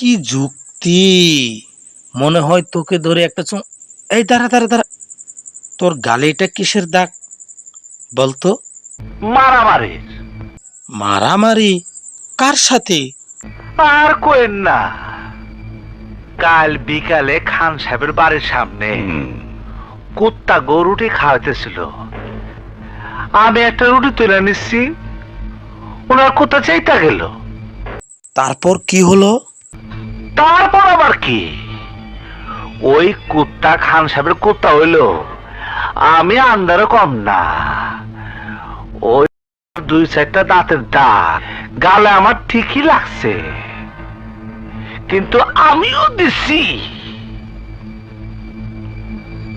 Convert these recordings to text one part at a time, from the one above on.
কি যুক্তি? মনে হয় তোকে ধরে একটা চুম এই দাঁড়া দাঁড়া দাঁড়া। তোর গালে এটা কিসের দাগ? বলতো? মারামারি। মারামারি? কার সাথে? আর কোয়েন না। কাল বিকালে খান সাহেবের বাড়ির সামনে কুত্তা গরুটি খাওয়াইতেছিল। আমি একটা রুটি তুলে নিচ্ছি। ওনার কুত্তা চাইতা গেল। তারপর কি হলো? তারপর আবার কি? ওই কুত্তা খান সাহেবের কুত্তা হইল। আমি আন্দারে কম না। ওই দুই চারটা দাঁতের দাগ। গালে আমার ঠিকই লাগছে। কিন্তু আমিও দিছি।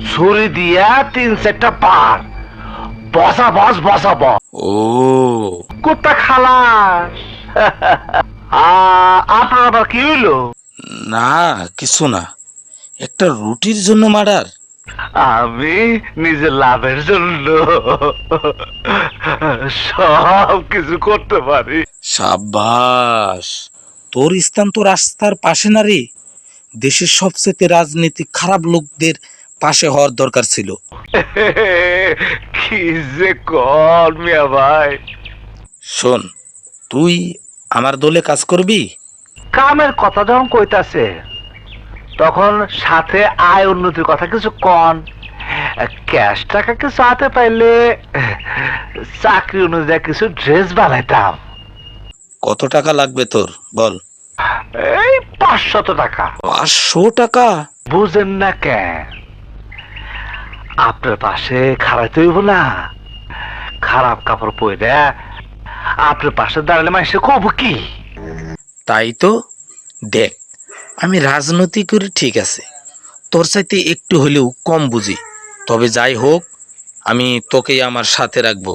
ছুরি দিয়া তিন চারটা পার। বসা বস বসা বস। ও। কুত্তা খালাস। আপনার আবার কি হইল? না কিছু না। একটা রুটির জন্য মার্ডার। আমি নিজের লাভের জন্য সব কিছু করতে পারি। সাবাস তোর স্থান তো রাস্তার পাশে না রে। দেশের সবচেয়ে রাজনীতি খারাপ লোকদের পাশে হওয়ার দরকার ছিল। কি যে কর মিয়া ভাই। শোন তুই আমার দলে কাজ করবি? কামের কথা যখন কইতাছে তখন সাথে আয় উন্নতির কথা কিছু কন। ক্যাশ টাকা কিছু হাতে পাইলে চাকরি অনুযায়ী কিছু ড্রেস বানাইতাম। কত টাকা লাগবে তোর? বল। এই পাঁচশত টাকা। পাঁচশো টাকা? বুঝেন না কেন? আপনার পাশে খাড়াইতে হইব না। খারাপ কাপড় পরে আপনার পাশে দাঁড়ালে মানুষে কব কি? তাই তো? দেখ, আমি রাজনীতি করি ঠিক আছে। তোর চাইতে একটু হলেও কম বুঝি। তবে যাই হোক, আমি তোকেই আমার সাথে রাখব।